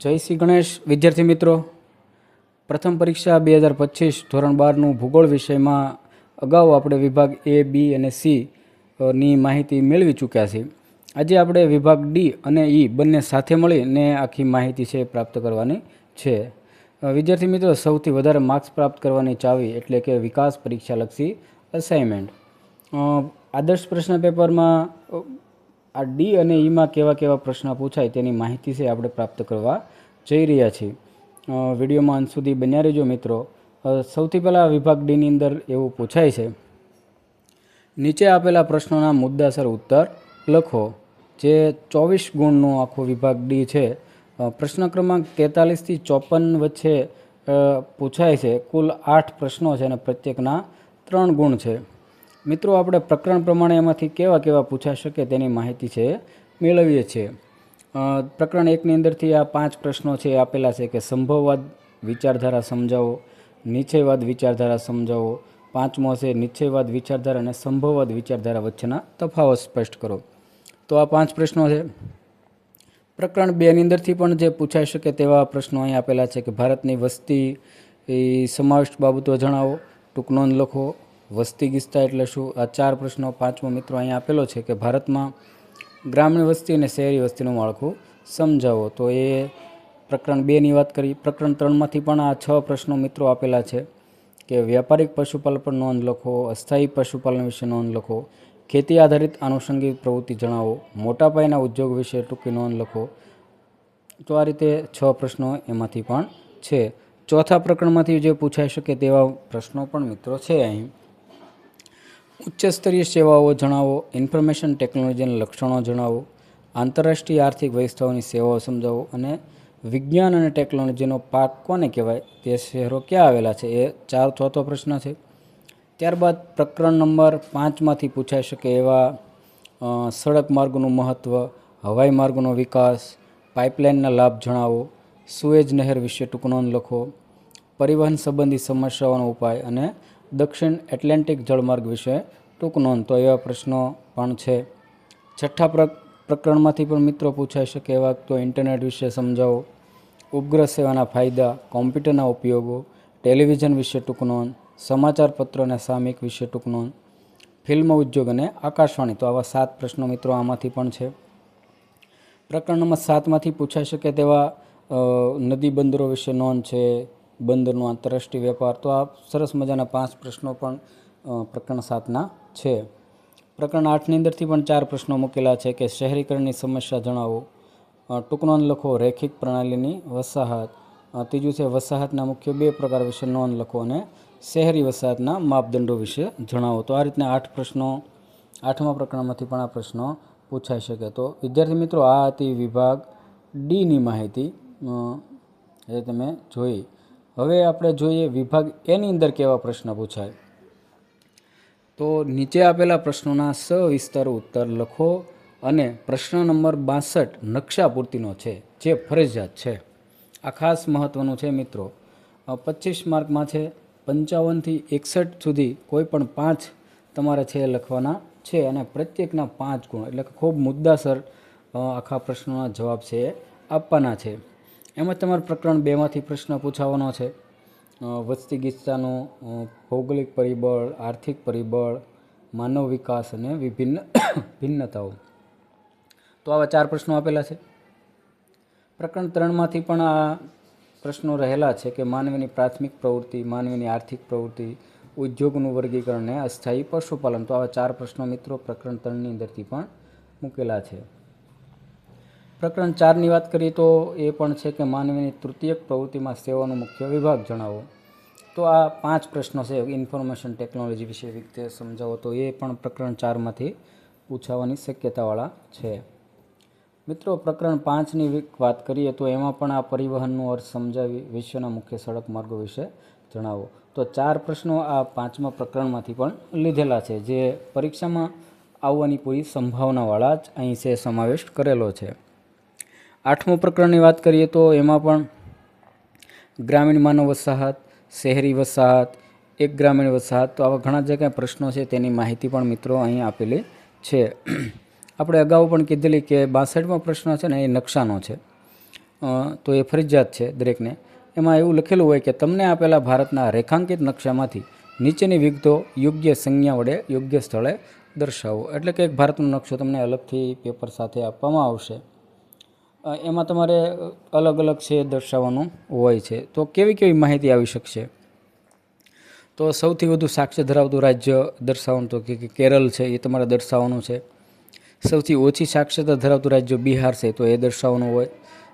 જય શ્રી ગણેશ. વિદ્યાર્થી મિત્રો, પ્રથમ પરીક્ષા બે હજાર પચીસ ધોરણ બારનું ભૂગોળ વિષયમાં અગાઉ આપણે વિભાગ એ, બી અને સી ની માહિતી મેળવી ચૂક્યા છીએ. આજે આપણે વિભાગ ડી અને ઈ બંને સાથે મળીને આખી માહિતી છે પ્રાપ્ત કરવાની છે. વિદ્યાર્થી મિત્રો, સૌથી વધારે માર્ક્સ પ્રાપ્ત કરવાની ચાવી એટલે કે વિકાસ પરીક્ષાલક્ષી અસાઇનમેન્ટ આદર્શ પ્રશ્ન પેપરમાં આ ડી અને ઈમાં કેવા કેવા પ્રશ્ન પૂછાય તેની માહિતી છે આપણે પ્રાપ્ત કરવા જઈ રહ્યા છીએ. વિડીયોમાં અંત સુધી બન્યા રહેજો મિત્રો. સૌથી પહેલાં વિભાગ ડીની અંદર એવું પૂછાય છે. નીચે આપેલા પ્રશ્નોના મુદ્દાસર ઉત્તર લખો. જે ચોવીસ ગુણનો આખો વિભાગ ડી છે. પ્રશ્ન ક્રમાંક તેતાલીસથી ચોપન વચ્ચે પૂછાય છે. કુલ આઠ પ્રશ્નો છે અને પ્રત્યેકના ત્રણ ગુણ છે. મિત્રો, આપણે પ્રકરણ પ્રમાણે એમાંથી કેવા કેવા પૂછાઈ શકે તેની માહિતી છે, મેળવીએ છીએ. પ્રકરણ એકની અંદરથી આ પાંચ પ્રશ્નો છે આપેલા છે કે સંભવવાદ વિચારધારા સમજાવો, નિશ્ચયવાદ વિચારધારા સમજાવો. પાંચમો છે નિશ્ચયવાદ વિચારધારા અને સંભવવાદ વિચારધારા વચ્ચેના તફાવત સ્પષ્ટ કરો. તો આ પાંચ પ્રશ્નો છે. પ્રકરણ બેની અંદરથી પણ જે પૂછાઈ શકે તેવા પ્રશ્નો અહીં આપેલા છે કે ભારતની વસ્તી, એ સમાવિષ્ટ બાબતો જણાવો, ટૂંક નોંધ લખો. વસ્તી ગીચતા એટલે શું? આ ચાર પ્રશ્નો પાંચમો મિત્રો અહીંયા આપેલો છે કે ભારતમાં ગ્રામીણ વસ્તી અને શહેરી વસ્તીનું માળખું સમજાવો. તો એ પ્રકરણ બેની વાત કરી. પ્રકરણ ત્રણમાંથી પણ આ છ પ્રશ્નો મિત્રો આપેલા છે કે વ્યાપારિક પશુપાલન પર નોંધ લખો, અસ્થાયી પશુપાલન વિશે નોંધ લખો, ખેતી આધારિત આનુષંગિક પ્રવૃત્તિ જણાવો, મોટા પાયાના ઉદ્યોગ વિશે ટૂંકી નોંધ લખો. તો આ રીતે છ પ્રશ્નો એમાંથી પણ છે. ચોથા પ્રકરણમાંથી જે પૂછાઈ શકે તેવા પ્રશ્નો પણ મિત્રો છે અહીં. ઉચ્ચ સ્તરીય સેવાઓ જણાવો, ઇન્ફોર્મેશન ટેકનોલોજીના લક્ષણો જણાવો, આંતરરાષ્ટ્રીય આર્થિક વ્યવસ્થાઓની સેવાઓ સમજાવો અને વિજ્ઞાન અને ટેકનોલોજીનો પાક કોને કહેવાય તે શહેરો ક્યાં આવેલા છે, એ ચાર ચોથો પ્રશ્ન છે. ત્યારબાદ પ્રકરણ નંબર પાંચમાંથી પૂછાઈ શકે એવા સડક માર્ગોનું મહત્ત્વ હવાઈ માર્ગોનો વિકાસ, પાઇપલાઇનના લાભ જણાવો, સુએજ નહેર વિશે ટૂંક નોંધ લખો, પરિવહન સંબંધી સમસ્યાઓનો ઉપાય અને દક્ષિણ એટલાન્ટિક જળમાર્ગ વિશે ટૂંક નોંધ. તો એવા પ્રશ્નો પણ છે. છઠ્ઠા પ્ર, પ્રકરણમાંથી પણ મિત્રો પૂછાઈ શકે એવા તો ઇન્ટરનેટ વિશે સમજાવો. ઉપગ્રહ સેવાના ફાયદા, કોમ્પ્યુટરના ઉપયોગો, ટેલિવિઝન વિશે ટૂંક નોંધ, સમાચાર પત્રો અને સામયિક વિશે ટૂંક નોંધ, ફિલ્મ ઉદ્યોગ અને આકાશવાણી. તો આવા સાત પ્રશ્નો મિત્રો આમાંથી પણ છે. પ્રકરણ નંબર સાતમાંથી પૂછાઈ શકે તેવા નદી બંદરો વિશે નોંધ છે. બંદરનો આંતરરાષ્ટ્રીય વેપાર. તો આ સરસ મજાના પાંચ પ્રશ્નો પણ પ્રકરણ સાતના છે. પ્રકરણ આઠની અંદરથી પણ ચાર પ્રશ્નો મૂકેલા છે કે શહેરીકરણની સમસ્યા જણાવો. ટૂંકનો ટૂંક નોંધ લખો, રેખિક પ્રણાલીની વસાહત. ત્રીજું છે, વસાહતના મુખ્ય બે પ્રકાર વિશે નોંધ લખો અને શહેરી વસાહતના માપદંડો વિશે જણાવો. તો આ રીતના આઠ પ્રશ્નો, આઠમા પ્રકરણમાંથી પણ આ પ્રશ્નો પૂછાઈ શકે. તો વિદ્યાર્થી મિત્રો, આ હતી વિભાગ ડીની માહિતી. એ તમે જોઈ હવે આપણે જોઈએ વિભાગ એની અંદર કેવા પ્રશ્ન પૂછાય. તો નીચે આપેલા પ્રશ્નોના સવિસ્તાર ઉત્તર લખો અને પ્રશ્ન નંબર બાસઠ નકશા પૂર્તિનો છે, જે ફરજિયાત છે. આ ખાસ મહત્ત્વનું છે મિત્રો. પચીસ માર્કમાં છે, પંચાવનથી એકસઠ સુધી કોઈ પણ પાંચ તમારે છે લખવાના છે અને પ્રત્યેકના પાંચ ગુણ, એટલે કે ખૂબ મુદ્દાસર આખા પ્રશ્નોના જવાબ છે એ આપવાના છે. એમાં તમારે પ્રકરણ બેમાંથી પ્રશ્ન પૂછાવાનો છે. વસ્તી ગીચતાનું ભૌગોલિક પરિબળ, આર્થિક પરિબળ, માનવ વિકાસ અને વિભિન્ન, ભિન્નતાઓ. તો આવા ચાર પ્રશ્નો આપેલા છે. પ્રકરણ ત્રણમાંથી પણ આ પ્રશ્નો રહેલા છે કે માનવીની પ્રાથમિક પ્રવૃત્તિ, માનવીની આર્થિક પ્રવૃત્તિ, ઉદ્યોગનું વર્ગીકરણ અને અસ્થાયી પશુપાલન. તો આવા ચાર પ્રશ્નો મિત્રો પ્રકરણ ત્રણની અંદરથી પણ મૂકેલા છે. પ્રકરણ ચારની વાત કરીએ તો એ પણ છે કે માનવીની તૃતીયક પ્રવૃત્તિમાં સેવાનો મુખ્ય વિભાગ જણાવો. તો આ પાંચ પ્રશ્નો છે ઇન્ફોર્મેશન ટેકનોલોજી વિશે વિગતે સમજાવો તો એ પણ પ્રકરણ ચારમાંથી પૂછાવાની શક્યતાવાળા છે. મિત્રો, પ્રકરણ પાંચની વાત કરીએ તો એમાં પણ આ પરિવહનનો અર્થ સમજાવી વિશ્વના મુખ્ય સડક માર્ગો વિશે જણાવો. તો ચાર પ્રશ્નો આ પાંચમા પ્રકરણમાંથી પણ લીધેલા છે, જે પરીક્ષામાં આવવાની પૂરી સંભાવનાવાળા જ અહીં છે સમાવેશ કરેલો છે. આઠમું પ્રકરણની વાત કરીએ તો એમાં પણ ગ્રામીણ માનવ વસાહત, શહેરી વસાહત, એક ગ્રામીણ વસાહત, તો આવા ઘણા જે કાંઈ પ્રશ્નો છે તેની માહિતી પણ મિત્રો અહીં આપેલી છે. આપણે અગાઉ પણ કીધેલી કે બાસઠમો પ્રશ્ન છે ને એ નકશાનો છે. તો એ ફરજિયાત છે દરેકને. એમાં એવું લખેલું હોય કે તમને આપેલા ભારતના રેખાંકિત નકશામાંથી નીચેની વિગતો યોગ્ય સંજ્ઞા વડે યોગ્ય સ્થળે દર્શાવો. એટલે કે એક ભારતનો નકશો તમને અલગથી પેપર સાથે આપવામાં આવશે. એમાં તમારે અલગ અલગ છે દર્શાવવાનું હોય છે. તો કેવી કેવી માહિતી આવી શકશે? તો સૌથી વધુ સાક્ષ્ય ધરાવતું રાજ્ય દર્શાવવાનું તો કે કેરળ છે, એ તમારે દર્શાવવાનું છે. સૌથી ઓછી સાક્ષરતા ધરાવતું રાજ્ય બિહાર છે, તો એ દર્શાવવાનું હોય.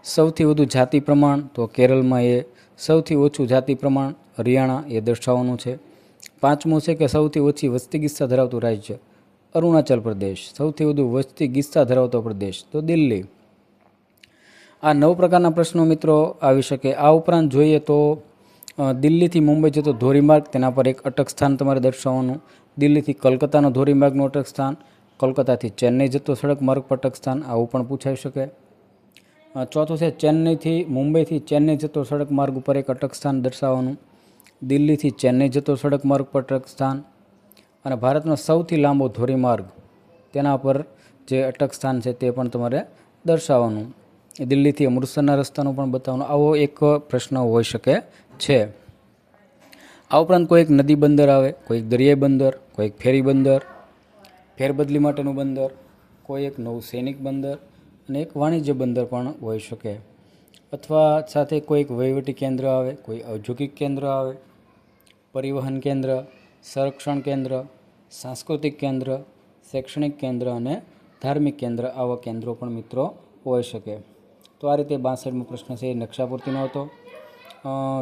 સૌથી વધુ જાતિ પ્રમાણ તો કેરળમાં એ. સૌથી ઓછું જાતિ પ્રમાણ હરિયાણા એ દર્શાવવાનું છે. પાંચમું છે કે સૌથી ઓછી વસ્તી ગિસ્સા ધરાવતું રાજ્ય અરુણાચલ પ્રદેશ. સૌથી વધુ વસ્તી ગિસ્સા ધરાવતો પ્રદેશ તો દિલ્હી. આ નવ પ્રકારના પ્રશ્નો મિત્રો આવી શકે. આ ઉપરાંત જોઈએ તો દિલ્હીથી મુંબઈ જતો ધોરીમાર્ગ, તેના પર એક અટક સ્થાન તમારે દર્શાવવાનું. દિલ્હીથી કલકત્તાનો ધોરીમાર્ગનું અટક સ્થાન કોલકાતાથી ચેન્નઈ જતો સડક માર્ગ પર અટક સ્થાન, આવું પણ પૂછાઈ શકે. ચોથું છે ચેન્નઈથી, મુંબઈથી ચેન્નઈ જતો સડક માર્ગ ઉપર એક અટક સ્થાન દર્શાવવાનું. દિલ્હીથી ચેન્નઈ જતો સડક માર્ગ પર અટક સ્થાન. અને ભારતનો સૌથી લાંબો ધોરીમાર્ગ, તેના પર જે અટક સ્થાન છે તે પણ તમારે દર્શાવવાનું. દિલ્હીથી અમૃતસરના રસ્તાનો પણ બતાવવાનો. આવો એક પ્રશ્ન હોઈ શકે છે. આ ઉપરાંત કોઈક નદી બંદર આવે, કોઈક દરિયાઈ બંદર, કોઈક ફેરી બંદર, ફેરબદલી માટેનું બંદર, કોઈ એક નવું સૈનિક બંદર અને એક વાણિજ્ય બંદર પણ હોઈ શકે. અથવા સાથે કોઈક વહીવટી કેન્દ્ર આવે, કોઈ ઔદ્યોગિક કેન્દ્ર આવે, પરિવહન કેન્દ્ર, સંરક્ષણ કેન્દ્ર, સાંસ્કૃતિક કેન્દ્ર, શૈક્ષણિક કેન્દ્ર અને ધાર્મિક કેન્દ્ર. આવા કેન્દ્રો પણ મિત્રો હોઈ શકે. તો આ રીતે બાસઠમો પ્રશ્ન છે, એ નકશા પૂરતીનો હતો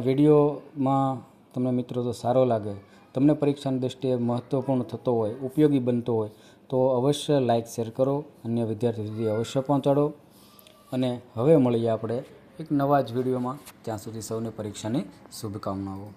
વિડીયોમાં તમને મિત્રો તો સારો લાગે. તમને પરીક્ષાની દૃષ્ટિએ મહત્ત્વપૂર્ણ થતો હોય, ઉપયોગી બનતો હોય, તો અવશ્ય લાઇક શેર કરો. અન્ય વિદ્યાર્થી સુધી અવશ્ય પહોંચાડો. અને હવે મળીએ આપણે એક નવા જ વિડીયોમાં. ત્યાં સુધી સૌને પરીક્ષાની શુભકામનાઓ.